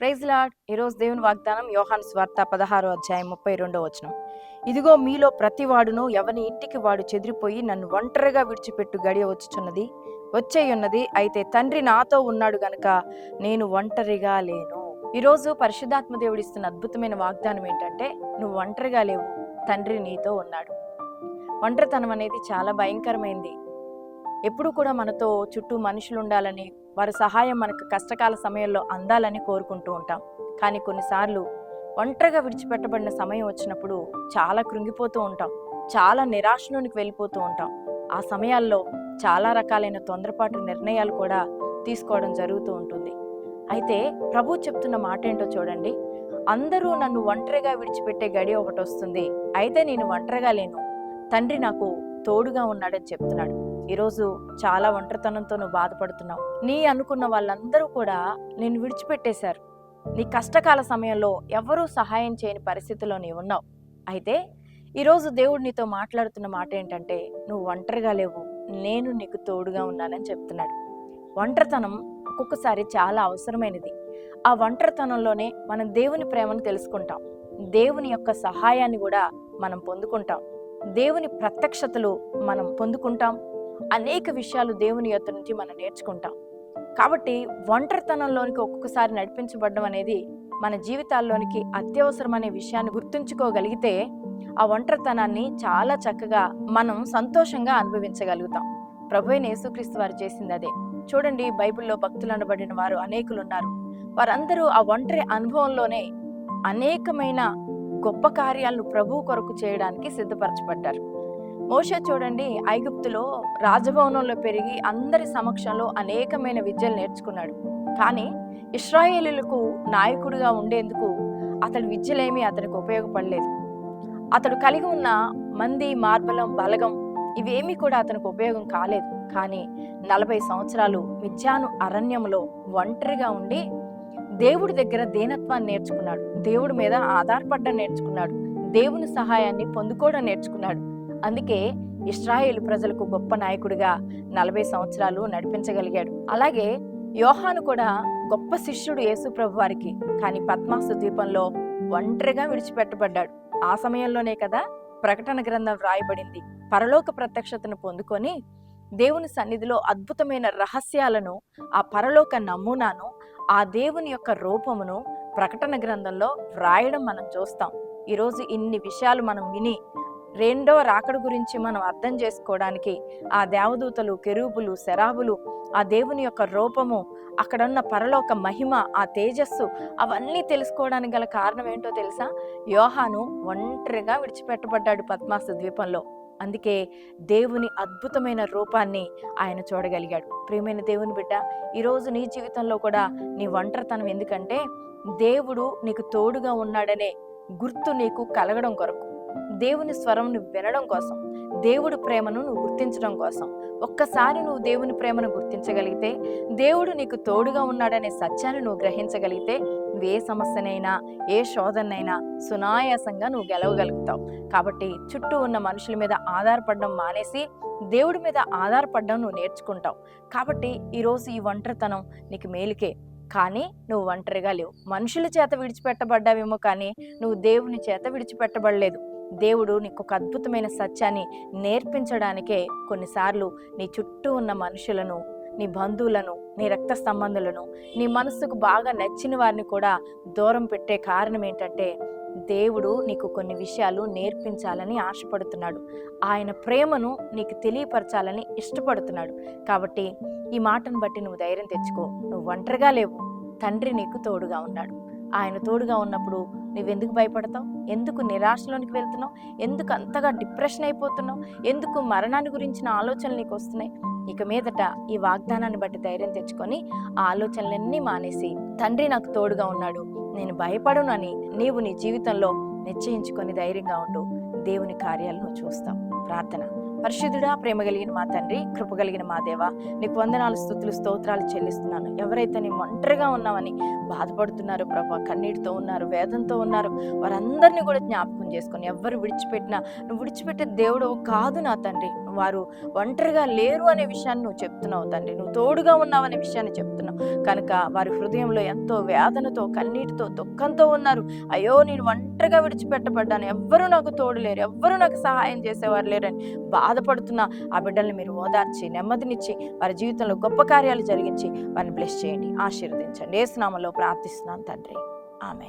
Praise lord ఈరోజు దేవుని వాగ్దానం యోహాన్ స్వార్త పదహారో అధ్యాయం ముప్పై రెండో వచనం. ఇదిగో మీలో ప్రతివాడును ఎవని ఇంటికి వాడు చెదిరిపోయి నన్ను ఒంటరిగా విడిచిపెట్టు గడియ వచ్చుచున్నది వచ్చేయున్నది. అయితే తండ్రి నాతో ఉన్నాడు గనుక నేను ఒంటరిగా లేను. ఈరోజు పరిశుద్ధాత్మ దేవుడు ఇస్తున్న అద్భుతమైన వాగ్దానం ఏంటంటే నువ్వు ఒంటరిగా లేవు తండ్రి నీతో ఉన్నాడు. ఒంటరితనం అనేది చాలా భయంకరమైంది. ఎప్పుడు కూడా మనతో చుట్టూ మనుషులు ఉండాలని వారి సహాయం మనకు కష్టకాల సమయంలో అందాలని కోరుకుంటూ ఉంటాం. కానీ కొన్నిసార్లు ఒంటరిగా విడిచిపెట్టబడిన సమయం వచ్చినప్పుడు చాలా కృంగిపోతూ ఉంటాం. చాలా నిరాశలోనికి వెళ్ళిపోతూ ఉంటాం. ఆ సమయాల్లో చాలా రకాలైన తొందరపాటు నిర్ణయాలు కూడా తీసుకోవడం జరుగుతూ ఉంటుంది. అయితే ప్రభు చెప్తున్న మాట ఏంటో చూడండి. అందరూ నన్ను ఒంటరిగా విడిచిపెట్టే గడి ఒకటి వస్తుంది. అయితే నేను ఒంటరిగా లేను. తండ్రి నాకు తోడుగా ఉన్నాడని చెప్తున్నాడు. ఈరోజు చాలా ఒంటరితనంతో నువ్వు బాధపడుతున్నావు. నీ అనుకున్న వాళ్ళందరూ కూడా నేను విడిచిపెట్టేశారు. నీ కష్టకాల సమయంలో ఎవరూ సహాయం చేయని పరిస్థితిలో నీవు ఉన్నావు. అయితే ఈరోజు దేవుడు నీతో మాట్లాడుతున్న మాట ఏంటంటే నువ్వు ఒంటరిగా లేవు. నేను నీకు తోడుగా ఉన్నానని చెప్తున్నాడు. ఒంటరితనం ఒక్కొక్కసారి చాలా అవసరమైనది. ఆ ఒంటరితనంలోనే మనం దేవుని ప్రేమను తెలుసుకుంటాం. దేవుని యొక్క సహాయాన్ని కూడా మనం పొందుకుంటాం. దేవుని ప్రత్యక్షతలు మనం పొందుకుంటాం. అనేక విషయాలు దేవుని యొక్క నుంచి మనం నేర్చుకుంటాం. కాబట్టి ఒంటరితనంలోనికి ఒక్కొక్కసారి నడిపించబడడం అనేది మన జీవితాల్లోనికి అత్యవసరమనే విషయాన్ని గుర్తుంచుకోగలిగితే ఆ ఒంటరితనాన్ని చాలా చక్కగా మనం సంతోషంగా అనుభవించగలుగుతాం. ప్రభు యేసుక్రీస్తు వారు చేసింది అదే. చూడండి బైబిల్లో భక్తులు అనబడిన వారు అనేకులు ఉన్నారు వారందరూ ఆ ఒంటరి అనుభవంలోనే అనేకమైన గొప్ప కార్యాలను ప్రభు కొరకు చేయడానికి సిద్ధపరచబడ్డారు. మోషే చూడండి ఐగుప్తులో రాజభవనంలో పెరిగి అందరి సమక్షంలో అనేకమైన విద్యలు నేర్చుకున్నాడు. కానీ ఇస్రాయేలీలకు నాయకుడిగా ఉండేందుకు అతడి విద్యలేమీ అతనికి ఉపయోగపడలేదు. అతడు కలిగి ఉన్న మంది మార్బలం బలగం ఇవేమీ కూడా అతనికి ఉపయోగం కాలేదు. కానీ నలభై సంవత్సరాలు మిథ్యాను అరణ్యంలో ఒంటరిగా ఉండి దేవుడి దగ్గర దీనత్వాన్ని నేర్చుకున్నాడు. దేవుడి మీద ఆధారపడ్డ నేర్చుకున్నాడు. దేవుని సహాయాన్ని పొందుకోవడం నేర్చుకున్నాడు. అందుకే ఇస్రాయేల్ ప్రజలకు గొప్ప నాయకుడిగా నలభై సంవత్సరాలు నడిపించగలిగాడు. అలాగే యోహాను కూడా గొప్ప శిష్యుడు యేసుప్రభు వారికి కానీ పద్మాసు ద్వీపంలో ఒంటరిగా విడిచిపెట్టబడ్డాడు. ఆ సమయంలోనే కదా ప్రకటన గ్రంథం వ్రాయబడింది. పరలోక ప్రత్యక్షతను పొందుకొని దేవుని సన్నిధిలో అద్భుతమైన రహస్యాలను ఆ పరలోక నమూనాను ఆ దేవుని యొక్క రూపమును ప్రకటన గ్రంథంలో వ్రాయడం మనం చూస్తాం. ఈరోజు ఇన్ని విషయాలు మనం విని రెండో రాకడ గురించి మనం అర్థం చేసుకోవడానికి ఆ దేవదూతలు కెరూపులు శరాబులు ఆ దేవుని యొక్క రూపము అక్కడున్న పరలోక మహిమ ఆ తేజస్సు అవన్నీ తెలుసుకోవడానికి గల కారణం ఏంటో తెలుసా? యోహాను ఒంటరిగా విడిచిపెట్టబడ్డాడు పద్మాస ద్వీపంలో. అందుకే దేవుని అద్భుతమైన రూపాన్ని ఆయన చూడగలిగాడు. ప్రియమైన దేవుని బిడ్డ ఈరోజు నీ జీవితంలో కూడా నీ ఒంటరితనం ఎందుకంటే దేవుడు నీకు తోడుగా ఉన్నాడనే గుర్తు నీకు కలగడం కొరకు. దేవుని స్వరం నువ్వు వినడం కోసం దేవుడు ప్రేమను నువ్వు గుర్తించడం కోసం ఒక్కసారి నువ్వు దేవుని ప్రేమను గుర్తించగలిగితే దేవుడు నీకు తోడుగా ఉన్నాడనే సత్యాన్ని నువ్వు గ్రహించగలిగితే నువ్వు ఏ సమస్యనైనా ఏ శోధనైనా సునాయాసంగా నువ్వు గెలవగలుగుతావు. కాబట్టి చుట్టూ ఉన్న మనుషుల మీద ఆధారపడడం మానేసి దేవుడి మీద ఆధారపడడం నువ్వు నేర్చుకుంటావు. కాబట్టి ఈరోజు ఈ ఒంటరితనం నీకు మేలుకే. కానీ నువ్వు ఒంటరిగా లేవు. మనుషుల చేత విడిచిపెట్టబడ్డావేమో కానీ నువ్వు దేవుని చేత విడిచిపెట్టబడలేదు. దేవుడు నీకు ఒక అద్భుతమైన సత్యాన్ని నేర్పించడానికే కొన్నిసార్లు నీ చుట్టూ ఉన్న మనుషులను నీ బంధువులను నీ రక్త సంబంధులను నీ మనసుకు బాగా నచ్చిన వారిని కూడా దూరం పెట్టే కారణం ఏంటంటే దేవుడు నీకు కొన్ని విషయాలు నేర్పించాలని ఆశపడుతున్నాడు. ఆయన ప్రేమను నీకు తెలియపరచాలని ఇష్టపడుతున్నాడు. కాబట్టి ఈ మాటను బట్టి నువ్వు ధైర్యం తెచ్చుకో. నువ్వు ఒంటరిగా లేవు. తండ్రి నీకు తోడుగా ఉన్నాడు. ఆయన తోడుగా ఉన్నప్పుడు నువ్వెందుకు భయపడతావు? ఎందుకు నిరాశలోనికి వెళ్తున్నావు? ఎందుకు అంతగా డిప్రెషన్ అయిపోతున్నావు? ఎందుకు మరణాన్ని గురించిన ఆలోచనలు నీకు వస్తున్నాయి? ఇక మీదట ఈ వాగ్దానాన్ని బట్టి ధైర్యం తెచ్చుకొని ఆ ఆలోచనలన్నీ మానేసి తండ్రి నాకు తోడుగా ఉన్నాడు. నేను భయపడనని నీవు నీ జీవితంలో నిశ్చయించుకొని ధైర్యంగా ఉండు. దేవుని కార్యాలను చూస్తావు. ప్రార్థన. పరిశుద్ధుడా ప్రేమ కలిగిన మా తండ్రి కృప కలిగిన మా దేవ నీకు వందనాలు స్థుతులు స్తోత్రాలు చెల్లిస్తున్నాను. ఎవరైతే నీ ఒంటరిగా ఉన్నామని బాధపడుతున్నారు ప్రభా కన్నీటితో ఉన్నారు వేదంతో ఉన్నారు వారందరినీ కూడా జ్ఞాపకం చేసుకొని ఎవరు విడిచిపెట్టినా నువ్వు విడిచిపెట్టే దేవుడు కాదు నా తండ్రి. వారు ఒంటరిగా లేరు అనే విషయాన్ని నువ్వు చెప్తున్నావు తండ్రి. నువ్వు తోడుగా ఉన్నావు అనే విషయాన్ని చెప్తున్నావు. కనుక వారి హృదయంలో ఎంతో వేదనతో కన్నీటితో దుఃఖంతో ఉన్నారు. అయ్యో నేను ఒంటరిగా విడిచిపెట్టబడ్డాను. ఎవ్వరూ నాకు తోడు లేరు. ఎవ్వరూ నాకు సహాయం చేసేవారు లేరని బాధపడుతున్న. ఆ బిడ్డల్ని మీరు ఓదార్చి నెమ్మదినిచ్చి వారి జీవితంలో గొప్ప కార్యాలు జరిగించి వారిని బ్లెస్ చేయండి. ఆశీర్వదించండి. ఏ స్నామంలో ప్రార్థిస్తున్నాను తండ్రి. ఆమె